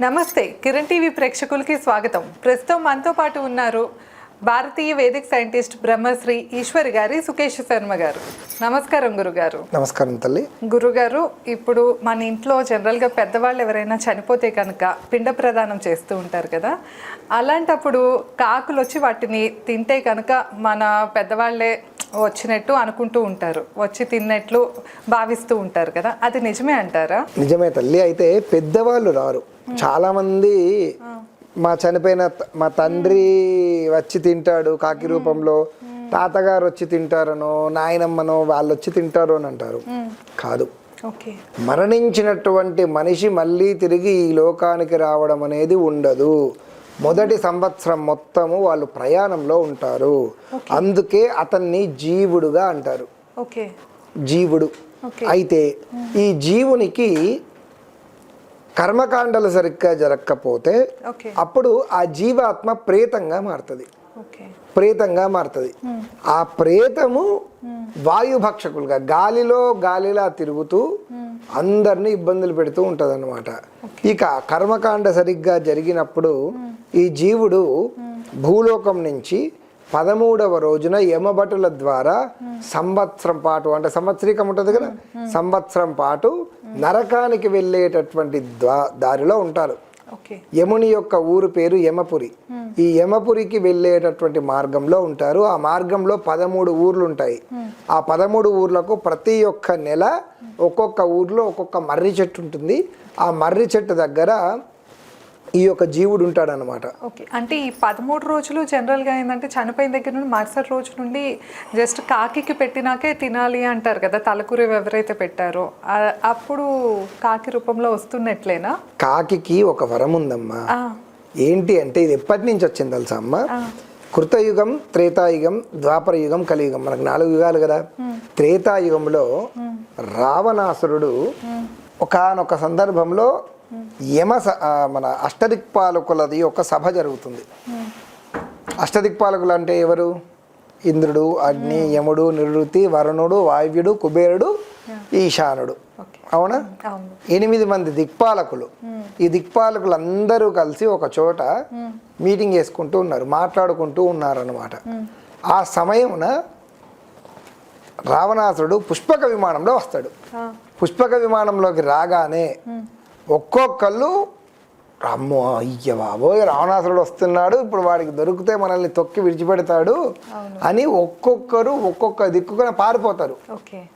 నమస్తే కిరణ్ టీవీ ప్రేక్షకులకి స్వాగతం. ప్రస్తుతం మనతో పాటు ఉన్నారు భారతీయ వేదిక సైంటిస్ట్ బ్రహ్మశ్రీ ఈశ్వరి గారి సుకేష్ శర్మ గారు. నమస్కారం గురుగారు. నమస్కారం తల్లి. గురుగారు ఇప్పుడు మన ఇంట్లో జనరల్గా పెద్దవాళ్ళు ఎవరైనా చనిపోతే కనుక పిండ ప్రదానం చేస్తూ ఉంటారు కదా అలాంటప్పుడు కాకులు వచ్చి వాటిని తింటే కనుక మన పెద్దవాళ్ళే వచ్చినట్టు అనుకుంటూ ఉంటారు వచ్చి తిన్నట్లు భావిస్తూ ఉంటారు కదా అది నిజమే అంటారా? నిజమే తల్లి. అయితే పెద్దవాళ్ళు రారు. చాలా మంది మా చనిపోయిన మా తండ్రి వచ్చి తింటాడు కాకి రూపంలో తాతగారు వచ్చి తింటారనో నాయనమ్మనో వాళ్ళు వచ్చి తింటారు అని అంటారు. కాదు. ఓకే. మరణించినటువంటి మనిషి మళ్ళీ తిరిగి ఈ లోకానికి రావడం అనేది ఉండదు. మొదటి సంవత్సరం మొత్తము వాళ్ళు ప్రయాణంలో ఉంటారు. అందుకే అతన్ని జీవుడుగా అంటారు. ఓకే. జీవుడు. అయితే ఈ జీవునికి కర్మకాండలు సరిగ్గా జరగకపోతే అప్పుడు ఆ జీవాత్మ ప్రేతంగా మారుతుంది. ప్రేతంగా మారుతుంది. ఆ ప్రేతము వాయుభక్షకులుగా గాలిలో గాలిలా తిరుగుతూ అందరినీ ఇబ్బందులు పెడుతూ ఉంటదన్నమాట. ఇక కర్మకాండ సరిగ్గా జరిగినప్పుడు ఈ జీవుడు భూలోకం నుంచి పదమూడవ రోజున యమభటుల ద్వారా సంవత్సరం పాటు అంటే సంవత్సరికం ఉంటుంది కదా సంవత్సరం పాటు నరకానికి వెళ్ళేటటువంటి దారిలో ఉంటారు. యముని యొక్క ఊరు పేరు యమపురి. ఈ యమపురికి వెళ్ళేటటువంటి మార్గంలో ఉంటారు. ఆ మార్గంలో పదమూడు ఊర్లు ఉంటాయి. ఆ పదమూడు ఊర్లకు ప్రతి ఒక్క నెల ఒక్కొక్క ఊర్లో ఒక్కొక్క మర్రి చెట్టు ఉంటుంది. ఆ మర్రి చెట్టు దగ్గర ఈ యొక్క జీవుడు ఉంటాడనమాట ఓకే. అంటే ఈ పదమూడు రోజులు జనరల్గా ఏంటంటే చనిపోయిన దగ్గర నుండి మరుసటి రోజు నుండి జస్ట్ కాకికి పెట్టినాకే తినాలి అంటారు కదా తలకూర ఎవరైతే పెట్టారో. అప్పుడు కాకి రూపంలో వస్తున్నట్లేనా? కాకికి ఒక వరం ఉందమ్మా. ఏంటి అంటే ఇది ఎప్పటి నుంచి వచ్చింది తెలుసా అమ్మ? కృతయుగం త్రేతాయుగం ద్వాపర యుగం కలియుగం. మనకు నాలుగు యుగాలు కదా. త్రేతాయుగంలో రావణాసురుడు ఒకానొక సందర్భంలో యమ మన అష్టదిక్పాలకులది ఒక సభ జరుగుతుంది. అష్టదిక్పాలకులు అంటే ఎవరు? ఇంద్రుడు అగ్ని యముడు నిరుతి వరుణుడు వాయువుడు కుబేరుడు ఈశానుడు. ఓకే అవునా? ఎనిమిది మంది దిక్పాలకులు. ఈ దిక్పాలకులు అందరూ కలిసి ఒక చోట మీటింగ్ చేసుకుంటూ ఉన్నారు మాట్లాడుకుంటూ ఉన్నారన్నమాట. ఆ సమయమున రావణాసురుడు పుష్పక విమానంలో వస్తాడు. పుష్పక విమానంలోకి రాగానే ఒక్కొక్కళ్ళు అమ్మో అయ్య బాబోయ్ రావణాసురుడు వస్తున్నాడు ఇప్పుడు వాడికి దొరికితే మనల్ని తొక్కి విడిచిపెడతాడు అని ఒక్కొక్కరు ఒక్కొక్క దిక్కున పారిపోతారు.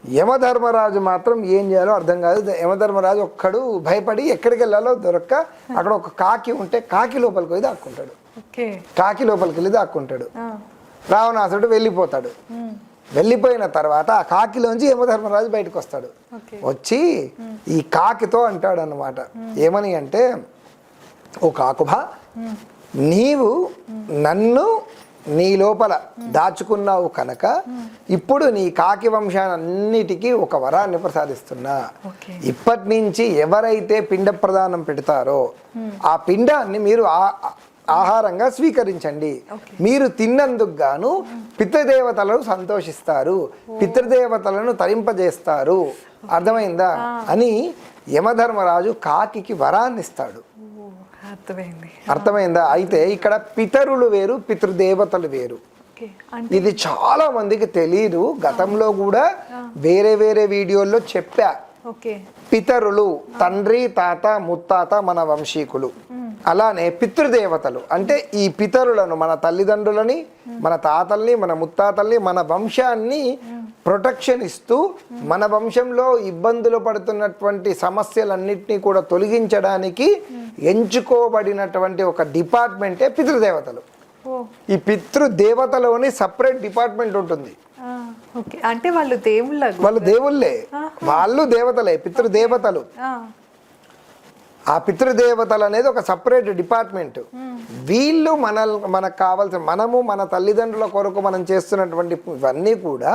యమధర్మరాజు మాత్రం ఏం చేయాలో అర్థం కాదు. యమధర్మరాజు ఒక్కడు భయపడి ఎక్కడికి వెళ్ళాలో దొరక్క అక్కడ ఒక కాకి ఉంటే కాకి లోపలికి పోయి దాక్కుంటాడు. కాకి లోపలికి వెళ్ళి దాక్కుంటాడు. రావణాసురుడు వెళ్ళిపోతాడు. వెళ్ళిపోయిన తర్వాత ఆ కాకిలోంచి యమధర్మరాజు బయటకు వస్తాడు వచ్చి ఈ కాకితో అంటాడు అన్నమాట ఏమని అంటే ఓ కాకుభా నీవు నన్ను నీ లోపల దాచుకున్నావు కనుక ఇప్పుడు నీ కాకి వంశాన్నిటికీ ఒక వరాన్ని ప్రసాదిస్తున్నా. ఇప్పటి నుంచి ఎవరైతే పిండ ప్రదానం పెడతారో ఆ పిండాన్ని మీరు ఆ- ఆహారంగా స్వీకరించండి. మీరు తిన్నందుకు గాను పితృదేవతలను సంతోషిస్తారు. పితృదేవతలను తరింపజేస్తారు. అర్థమైందా? అని యమధర్మరాజు కాకికి వరాన్ని ఇస్తాడు అర్థమైంది. అయితే ఇక్కడ పితరులు వేరు పితృదేవతలు వేరు. ఇది చాలా మందికి తెలియదు గతంలో కూడా వేరే వేరే వీడియోల్లో చెప్పా. ఓకే. పితరులు తండ్రి తాత ముత్తాత మన వంశీకులు. అలానే పితృదేవతలు. అంటే ఈ పితరులను మన తల్లిదండ్రులని మన తాతల్ని మన ముత్తాతల్ని మన వంశాన్ని ప్రొటెక్షన్ ఇస్తూ మన వంశంలో ఇబ్బందులు పడుతున్నటువంటి సమస్యలన్నింటినీ కూడా తొలగించడానికి ఎంచుకోబడినటువంటి ఒక డిపార్ట్మెంటే పితృదేవతలు. ఈ పితృదేవతలోని సపరేట్ డిపార్ట్మెంట్ ఉంటుంది. అంటే వాళ్ళు దేవుళ్ళ వాళ్ళు దేవుళ్ళే. వాళ్ళు దేవతలే పితృదేవతలు. ఆ, పితృదేవతలు అనేది ఒక సపరేట్ డిపార్ట్మెంట్. వీళ్ళు మన మనకు కావాల్సిన మనము మన తల్లిదండ్రుల కొరకు మనం చేస్తున్నటువంటి ఇవన్నీ కూడా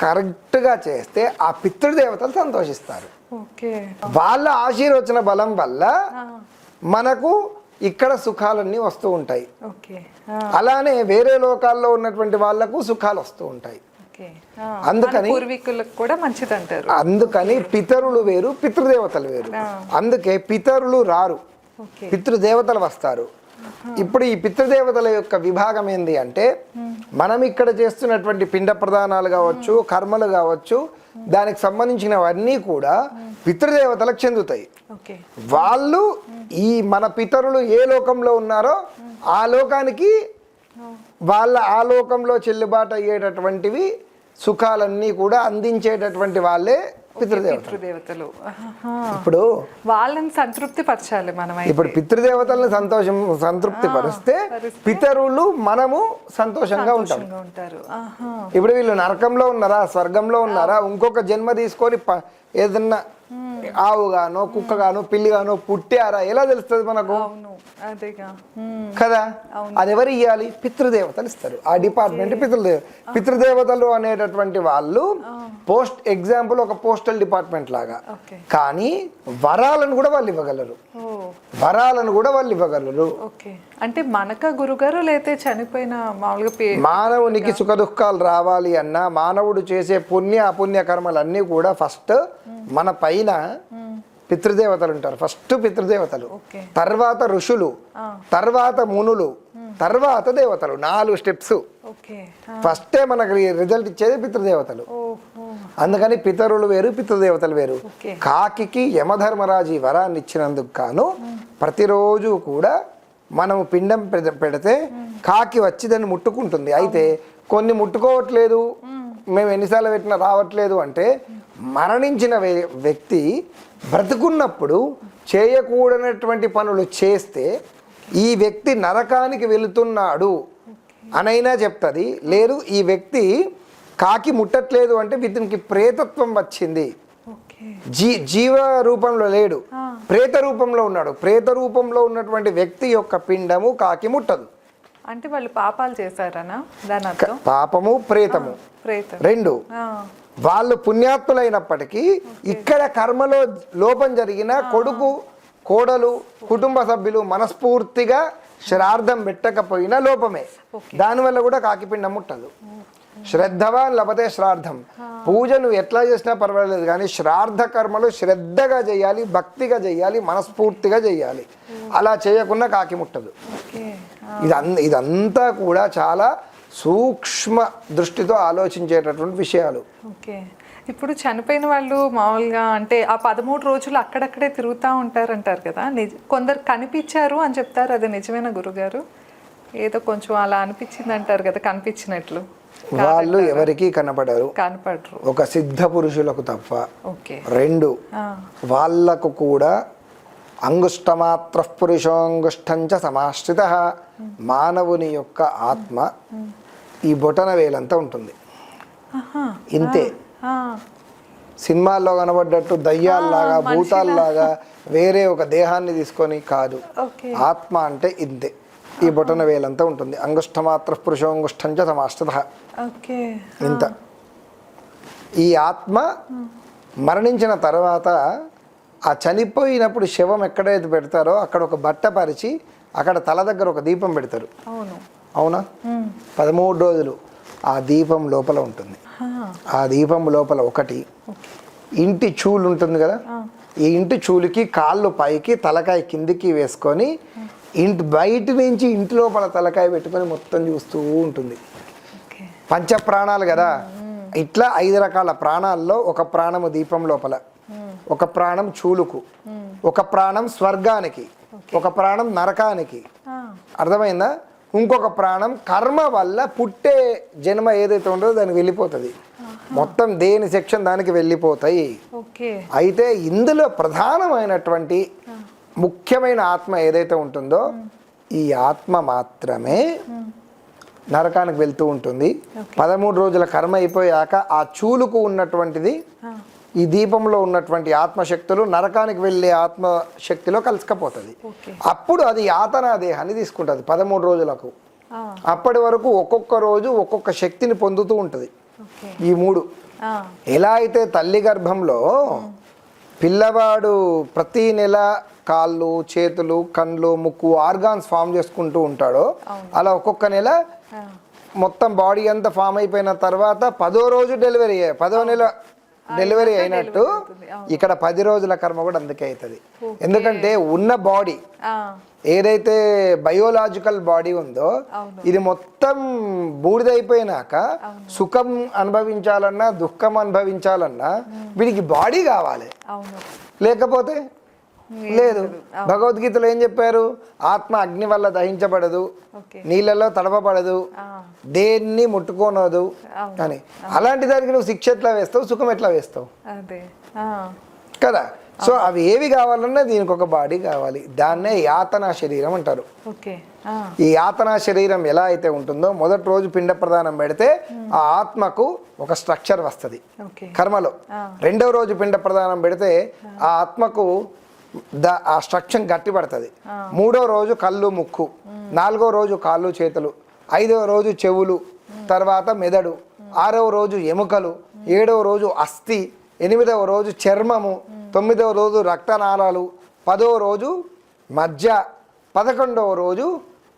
కరెక్ట్గా చేస్తే ఆ పితృదేవతలు సంతోషిస్తారు. ఓకే. వాళ్ళ ఆశీర్వచన బలం వల్ల మనకు ఇక్కడ సుఖాలన్నీ వస్తూ ఉంటాయి. అలానే వేరే లోకాల్లో ఉన్నటువంటి వాళ్ళకు సుఖాలు వస్తూ ఉంటాయి. అందుకని- పూర్వీకులకు కూడా మంచిది అంటారు అందుకని పితరులు వేరు పితృదేవతలు వేరు. అందుకే పితరులు రారు. పితృదేవతలు వస్తారు. ఇప్పుడు ఈ పితృదేవతల యొక్క విభాగం ఏంది అంటే మనం ఇక్కడ చేస్తున్నటువంటి పిండ ప్రదానాలు కావచ్చు కర్మలు కావచ్చు దానికి సంబంధించినవన్నీ కూడా పితృదేవతలకు చెందుతాయి. వాళ్ళు ఈ మన పితరులు ఏ లోకంలో ఉన్నారో ఆ లోకానికి వాళ్ళ ఆ లోకంలో చెల్లుబాటు అయ్యేటటువంటివి సుఖాలన్నీ కూడా అందించేటటువంటి వాళ్ళే పితృదేవతలు. ఇప్పుడు వాళ్ళని సంతృప్తి పరచాలి మనం. ఇప్పుడు పితృదేవతలను సంతోషం సంతృప్తి పరిస్తే పితరులు మనము సంతోషంగా ఉంటాం ఉంటారు. ఇప్పుడు వీళ్ళు నరకంలో ఉన్నారా స్వర్గంలో ఉన్నారా ఇంకొక జన్మ తీసుకొని ఏదన్నా ఆవుగానో కుక్కగానో పిల్లిగానో పుట్టారా? ఎలా తెలుస్తుంది మనకు. కదా? అది ఎవరు ఇవ్వాలి పితృదేవతలు ఇస్తారు. ఆ డిపార్ట్మెంట్ పితృదేవ పితృదేవతలు అనేటటువంటి వాళ్ళు పోస్ట్ ఎగ్జాంపుల్ ఒక పోస్టల్ డిపార్ట్మెంట్ లాగా. కానీ వరాలను కూడా వాళ్ళు ఇవ్వగలరు. వరాలను కూడా వాళ్ళు ఇవ్వగలరు. అంటే మనక గురుగారు లేతే చనిపోయిన మామూలుగా మానవునికి సుఖ దుఃఖాలు రావాలి అన్నా మానవుడు చేసే పుణ్య అపుణ్య కర్మలన్నీ కూడా ఫస్ట్ మన పైన పితృదేవతలు ఉంటారు. ఫస్ట్ పితృదేవతలు. తర్వాత ఋషులు. తర్వాత మునులు. తర్వాత దేవతలు. నాలుగు స్టెప్స్. ఫస్టే మనకి రిజల్ట్ ఇచ్చేది పితృదేవతలు. అందుకని పితరులు వేరు పితృదేవతలు వేరు. కాకికి యమధర్మరాజు ఈ వరాన్ని ఇచ్చినందుకు గాను ప్రతిరోజు కూడా మనము పిండం పెడ- పెడితే కాకి వచ్చి దాన్ని ముట్టుకుంటుంది. అయితే కొన్ని ముట్టుకోవట్లేదు. మేము ఎన్నిసార్లు పెట్టినా రావట్లేదు అంటే మరణించిన వ్య- వ్యక్తి బ్రతుకున్నప్పుడు చేయకూడనటువంటి పనులు చేస్తే ఈ వ్యక్తి నరకానికి వెళుతున్నాడు అనైనా చెప్తుంది. లేదు ఈ వ్యక్తి కాకి ముట్టట్లేదు అంటే ఇతనికి ప్రేతత్వం వచ్చింది. జీ జీవ రూపంలో లేడు. ప్రేత రూపంలో ఉన్నాడు. ప్రేత రూపంలో ఉన్నటువంటి వ్యక్తి యొక్క పిండము కాకి ముట్టదు. అంటే వాళ్ళు పాపాలు చేశారనా? దాని అర్థం పాపము ప్రేతము. ప్రేతం రెండు. వాళ్ళు పుణ్యాత్ములైనప్పటికీ ఇక్కడ కర్మలో లోపం జరిగిన కొడుకు కోడలు కుటుంబ సభ్యులు మనస్ఫూర్తిగా శ్రాద్ధం పెట్టకపోయినా లోపమే. దానివల్ల కూడా కాకిపిండం ముట్టదు. శ్రద్ధవాన్ లభతే శ్రాద్ధం. పూజ నువ్వు ఎట్లా చేసినా పర్వాలేదు కానీ శ్రాద్ధ కర్మలు శ్రద్ధగా చేయాలి భక్తిగా చేయాలి మనస్ఫూర్తిగా చేయాలి. అలా చేయకుండా కాకి ముట్టదు. ఓకే. ఇదన్ ఇదంతా కూడా చాలా సూక్ష్మ దృష్టితో ఆలోచించేటటువంటి విషయాలు. ఓకే. ఇప్పుడు చనిపోయిన వాళ్ళు మామూలుగా అంటే ఆ పదమూడు రోజులు అక్కడక్కడే తిరుగుతూ ఉంటారంటారు కదా? నిజ కొందరు కనిపించారు అని చెప్తారు. అది నిజమేనా గురుగారు? ఏదో కొంచెం అలా అనిపించింది అంటారు కదా కనిపించినట్లు. వాళ్ళు ఎవరికీ కనపడరు. కనపడరు. ఒక సిద్ధ పురుషులకు తప్ప. ఓకే. రెండు. ఆ, వాళ్ళకు కూడా అంగుష్టమాత్ర పురుషోంగుష్టంచ సమాశ్రిత. మానవుని యొక్క ఆత్మ ఈ బొటన వేలంతా ఉంటుంది. ఇంతే. సినిమాల్లో కనబడ్డట్టు దయ్యాల్లాగా భూతాల్లాగా వేరే ఒక దేహాన్ని తీసుకొని కాదు. ఆత్మ అంటే ఇంతే. ఈ బొటన వేలంతా ఉంటుంది. అంగుష్టమాత్ర పురుషోంగుష్టంచ సమాశ్రిత. ఇంత. ఈ ఆత్మ మరణించిన తర్వాత ఆ చనిపోయినప్పుడు శవం ఎక్కడైతే పెడతారో అక్కడ ఒక బట్ట పరిచి అక్కడ తల దగ్గర ఒక దీపం పెడతారు. అవును. పదమూడు రోజులు ఆ దీపం లోపల ఉంటుంది. ఆ, దీపం లోపల ఒకటి. ఇంటి చూలు ఉంటుంది కదా? ఈ ఇంటి చూలుకి కాళ్ళు పైకి తలకాయ కిందికి వేసుకొని ఇంటి బయట నుంచి ఇంటి లోపల తలకాయ పెట్టుకొని మొత్తం చూస్తూ ఉంటుంది. పంచ ప్రాణాలు కదా? ఇట్లా ఐదు రకాల ప్రాణాల్లో ఒక ప్రాణము దీపం లోపల. ఒక ప్రాణం చూలుకు ఒక ప్రాణం స్వర్గానికి ఒక ప్రాణం నరకానికి. అర్థమైందా? ఇంకొక ప్రాణం కర్మ వల్ల పుట్టే జన్మ ఏదైతే ఉంటుందో దానికి వెళ్ళిపోతుంది. మొత్తం దేని సెక్షన్ దానికి వెళ్ళిపోతాయి. అయితే ఇందులో ప్రధానమైనటువంటి ముఖ్యమైన ఆత్మ ఏదైతే ఉంటుందో ఈ ఆత్మ మాత్రమే నరకానికి వెళ్తూ ఉంటుంది. పదమూడు రోజుల కర్మ అయిపోయాక ఆ చూలుకు ఉన్నటువంటిది ఈ దీపంలో ఉన్నటువంటి ఆత్మశక్తులు నరకానికి వెళ్ళే ఆత్మశక్తిలో కలుసుకపోతుంది. అప్పుడు అది యాతనా దేహాన్ని తీసుకుంటుంది పదమూడు రోజులకు. అప్పటి వరకు ఒక్కొక్క రోజు ఒక్కొక్క శక్తిని పొందుతూ ఉంటుంది. ఈ మూడు. ఎలా అయితే తల్లి గర్భంలో పిల్లవాడు ప్రతి నెల కాళ్ళు చేతులు కండ్లు ముక్కు ఆర్గాన్స్ ఫామ్ చేసుకుంటూ ఉంటాడో అలా ఒక్కొక్క నెల మొత్తం బాడీ అంతా ఫామ్ అయిపోయిన తర్వాత పదో రోజు డెలివరీ పదో నెల డెలివరీ అయినట్టు ఇక్కడ పది రోజుల కర్మ కూడా అందుకే అవుతుంది. ఎందుకంటే ఉన్న బాడీ ఏదైతే బయోలాజికల్ బాడీ ఉందో ఇది మొత్తం బూడిదైపోయినాక సుఖం అనుభవించాలన్నా దుఃఖం అనుభవించాలన్నా వీడికి బాడీ కావాలి. లేకపోతే లేదు. భగవద్గీతలో ఏం చెప్పారు? ఆత్మ అగ్ని వల్ల దహించబడదు నీళ్ళలో తడపబడదు దేన్ని ముట్టుకోనదు అని. అలాంటి దానికి నువ్వు శిక్ష ఎట్లా వేస్తావు? సుఖం ఎట్లా వేస్తావు? కదా? సో అవి ఏవి కావాలన్నా దీనికి ఒక బాడీ కావాలి. దాన్నే యాతనా శరీరం అంటారు. ఈ యాతనా శరీరం ఎలా అయితే ఉంటుందో మొదటి రోజు పిండ ప్రదానం పెడితే ఆ ఆత్మకు ఒక స్ట్రక్చర్ వస్తుంది. కర్మలో. రెండవ రోజు పిండ ప్రదానం పెడితే ఆ ఆత్మకు ద ఆ స్ట్రక్చర్ గట్టి పడుతుంది మూడో రోజు కళ్ళు ముక్కు నాలుగో రోజు కాళ్ళు చేతులు ఐదవ రోజు చెవులు తర్వాత మెదడు ఆరవ రోజు ఎముకలు ఏడవ రోజు అస్థి ఎనిమిదవ రోజు చర్మము తొమ్మిదవ రోజు రక్తనాళాలు పదవ రోజు మజ్జ పదకొండవ రోజు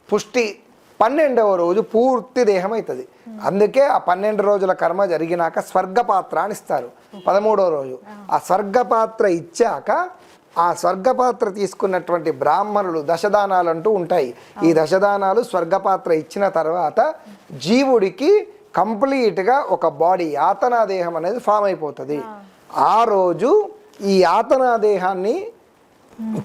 పుష్టి పన్నెండవ రోజు పూర్తి దేహం అవుతుంది అందుకే ఆ పన్నెండు రోజుల కర్మ జరిగినాక స్వర్గపాత్ర అని ఇస్తారు. పదమూడవ రోజు. ఆ స్వర్గపాత్ర ఇచ్చాక ఆ స్వర్గపాత్ర తీసుకున్నటువంటి బ్రాహ్మణులు దశదానాలు అంటూ ఉంటాయి. ఈ దశదానాలు స్వర్గపాత్ర ఇచ్చిన తర్వాత జీవుడికి కంప్లీట్గా ఒక బాడీ యాతనా దేహం అనేది ఫామ్ అయిపోతుంది. ఆ. రోజు ఈ యాతనా దేహాన్ని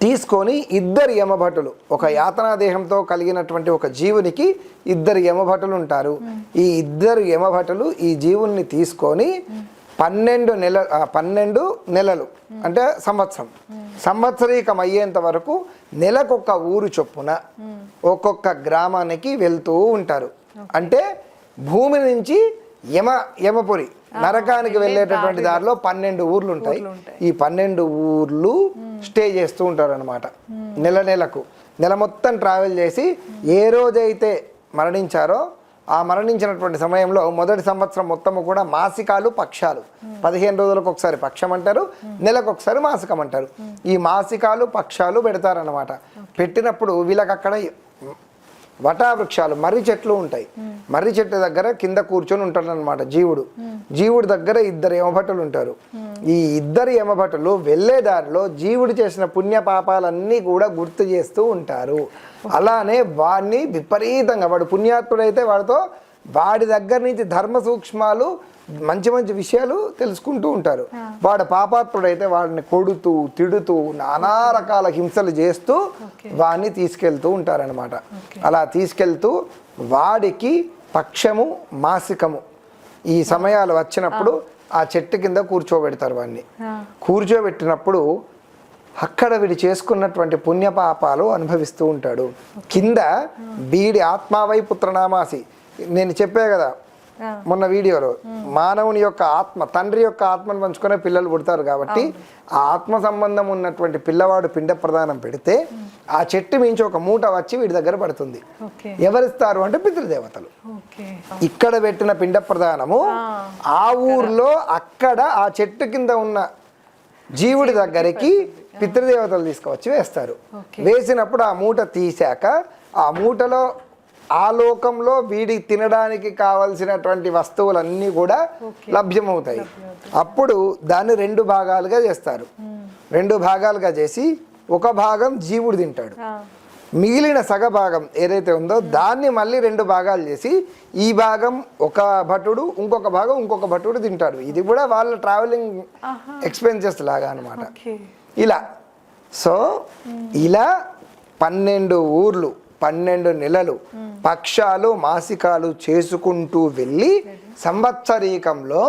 తీసుకొని ఇద్దరు యమభటులు ఒక యాతనా దేహంతో కలిగినటువంటి ఒక జీవునికి ఇద్దరు యమభటులు ఉంటారు. ఈ ఇద్దరు యమభటులు ఈ జీవుల్ని తీసుకొని పన్నెండు నెల పన్నెండు నెలలు అంటే సంవత్సరం. సంవత్సరీకం అయ్యేంత వరకు నెలకొక ఊరు చొప్పున ఒక్కొక్క గ్రామానికి వెళ్తూ ఉంటారు. అంటే భూమి నుంచి యమ యమపురి నరకానికి వెళ్ళేటటువంటి దారిలో పన్నెండు ఊర్లు ఉంటాయి ఈ పన్నెండు ఊర్లు స్టే చేస్తూ ఉంటారు అనమాట నెల నెలకు. నెల మొత్తం ట్రావెల్ చేసి ఏ రోజైతే మరణించారో ఆ మరణించినటువంటి సమయంలో మొదటి సంవత్సరం మొత్తము కూడా మాసికాలు పక్షాలు. పదిహేను రోజులకు ఒకసారి పక్షం అంటారు నెలకు ఒకసారి మాసికం అంటారు. ఈ మాసికాలు పక్షాలు పెడతారనమాట పెట్టినప్పుడు వీళ్ళకి అక్కడ వటా వృక్షాలు మర్రి చెట్లు ఉంటాయి. మర్రి చెట్టు దగ్గర కింద కూర్చొని ఉంటాడు అనమాట జీవుడు. జీవుడి దగ్గర ఇద్దరు యమభటులు ఉంటారు. ఈ ఇద్దరు యమభటులు వెళ్ళే దారిలో జీవుడు చేసిన పుణ్య పాపాలన్నీ కూడా గుర్తు చేస్తూ ఉంటారు. అలానే వాడిని విపరీతంగా వాడు పుణ్యాత్ముడైతే వాడితో వాడి దగ్గర నుంచి ధర్మ సూక్ష్మాలు మంచి మంచి విషయాలు తెలుసుకుంటూ ఉంటారు. వాడు పాపాత్ముడైతే వాడిని కొడుతూ తిడుతూ నానా రకాల హింసలు చేస్తూ వాడిని తీసుకెళ్తూ ఉంటారనమాట అలా తీసుకెళ్తూ వాడికి పక్షము మాసికము ఈ సమయాలు వచ్చినప్పుడు ఆ. చెట్టు కింద కూర్చోబెడతారు వాడిని కూర్చోబెట్టినప్పుడు అక్కడ వీడు చేసుకున్నటువంటి పుణ్యపాపాలు అనుభవిస్తూ ఉంటాడు. కింద వీడి ఆత్మావై పుత్రనామాసి నేను చెప్పే కదా మొన్న వీడియోలో మానవుని యొక్క ఆత్మ తండ్రి యొక్క ఆత్మను పంచుకునే పిల్లలు పుడతారు కాబట్టి ఆ ఆత్మ సంబంధం ఉన్నటువంటి పిల్లవాడు పిండ ప్రదానం పెడితే ఆ చెట్టు మించి ఒక మూట వచ్చి వీడి దగ్గర పడుతుంది. ఎవరిస్తారు అంటే పితృదేవతలు. ఇక్కడ పెట్టిన పిండ ప్రదానము ఆ. ఊర్లో అక్కడ ఆ చెట్టు కింద ఉన్న జీవుడి దగ్గరికి పితృదేవతలు తీసుకువచ్చి వేస్తారు. వేసినప్పుడు ఆ మూట తీశాక ఆ మూటలో ఆ లోకంలో వీడి తినడానికి కావలసినటువంటి వస్తువులన్నీ కూడా లభ్యమవుతాయి. అప్పుడు దాన్ని రెండు భాగాలుగా చేస్తారు. రెండు భాగాలుగా చేసి ఒక భాగం జీవుడు తింటాడు. మిగిలిన సగ భాగం ఏదైతే ఉందో దాన్ని మళ్ళీ రెండు భాగాలు చేసి ఈ భాగం ఒక భటుడు ఇంకొక భాగం ఇంకొక భటుడు తింటాడు. ఇది కూడా వాళ్ళ ట్రావెలింగ్ ఎక్స్పెన్సెస్ లాగా అనమాట ఇలా. సో ఇలా పన్నెండు ఊర్లు పన్నెండు నెలలు పక్షాలు మాసికాలు చేసుకుంటూ వెళ్ళి సంవత్సరీకంలో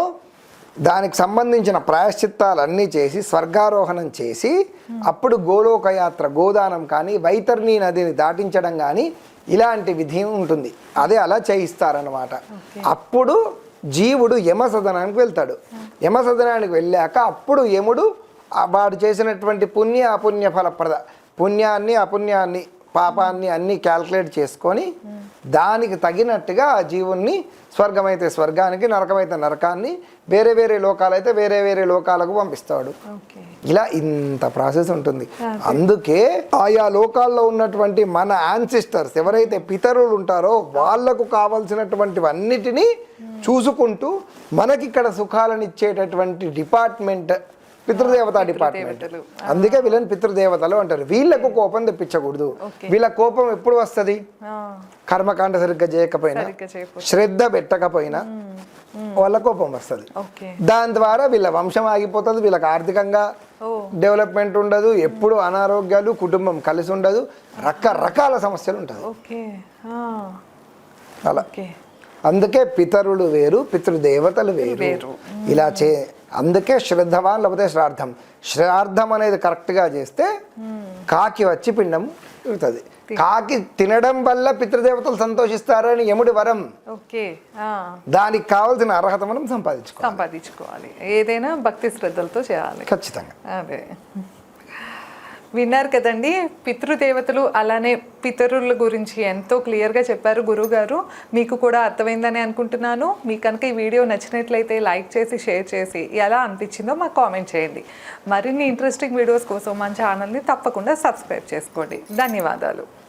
దానికి సంబంధించిన ప్రాయశ్చిత్తాలన్నీ చేసి స్వర్గారోహణం చేసి అప్పుడు గోలోకయాత్ర గోదానం కానీ వైతర్ణి నదిని దాటించడం కానీ ఇలాంటి విధి ఉంటుంది. అదే అలా చేయిస్తారనమాట అప్పుడు జీవుడు యమసదనానికి వెళ్తాడు. యమసదనానికి వెళ్ళాక అప్పుడు యముడు వాడు చేసినటువంటి పుణ్య అపుణ్య ఫలప్రద పుణ్యాన్ని అపుణ్యాన్ని పాపాన్ని అన్నీ క్యాల్కులేట్ చేసుకొని దానికి తగినట్టుగా ఆ జీవుణ్ణి స్వర్గమైతే స్వర్గానికి నరకమైతే నరకాన్ని వేరే వేరే లోకాలైతే వేరే వేరే లోకాలకు పంపిస్తాడు. ఇలా ఇంత ప్రాసెస్ ఉంటుంది. అందుకే ఆయా లోకాల్లో ఉన్నటువంటి మన యాన్సిస్టర్స్ ఎవరైతే పితరులు ఉంటారో వాళ్ళకు కావలసినటువంటివన్నిటినీ చూసుకుంటూ మనకి ఇక్కడ సుఖాలను ఇచ్చేటటువంటి డిపార్ట్మెంట్ పితృదేవత డిపార్ట్మెంట్. అందుకే వీళ్ళని పితృదేవతలు అంటారు. వీళ్ళకు కోపం తెప్పించకూడదు. వీళ్ళ కోపం ఎప్పుడు వస్తుంది? కర్మకాండ సరిగ్గా చేయకపోయినా శ్రద్ధ పెట్టకపోయినా వాళ్ళ కోపం వస్తుంది. దాని ద్వారా వీళ్ళ వంశం ఆగిపోతుంది వీళ్ళకి ఆర్థికంగా డెవలప్మెంట్ ఉండదు ఎప్పుడు అనారోగ్యాలు కుటుంబం కలిసి ఉండదు రకరకాల సమస్యలు ఉంటుంది. అలా. అందుకే పితరులు వేరు పితృదేవతలు వేరు. ఇలా చే అందుకే శ్రద్ధవాన్ లేకపోతే శ్రాద్ధం. శ్రాద్ధం అనేది కరెక్ట్గా చేస్తే కాకి వచ్చి పిండం ఇడుతుంది కాకి తినడం వల్ల పితృదేవతలు సంతోషిస్తారని యముడి వరం. ఓకే. దానికి కావాల్సిన అర్హత మనం సంపాదించుకోవాలి. సంపాదించుకోవాలి. ఏదైనా భక్తి శ్రద్ధలతో చేయాలి. ఖచ్చితంగా. అదే. విన్నారు కదండి. పితృదేవతలు అలానే పితరుల గురించి ఎంతో క్లియర్గా చెప్పారు గురుగారు మీకు కూడా అర్థమైందని అనుకుంటున్నాను. మీకు కనుక ఈ వీడియో నచ్చినట్లయితే లైక్ చేసి షేర్ చేసి ఎలా అనిపించిందో మాకు కామెంట్ చేయండి. మరిన్ని ఇంట్రెస్టింగ్ వీడియోస్ కోసం మన ఛానల్ని తప్పకుండా సబ్స్క్రైబ్ చేసుకోండి. ధన్యవాదాలు.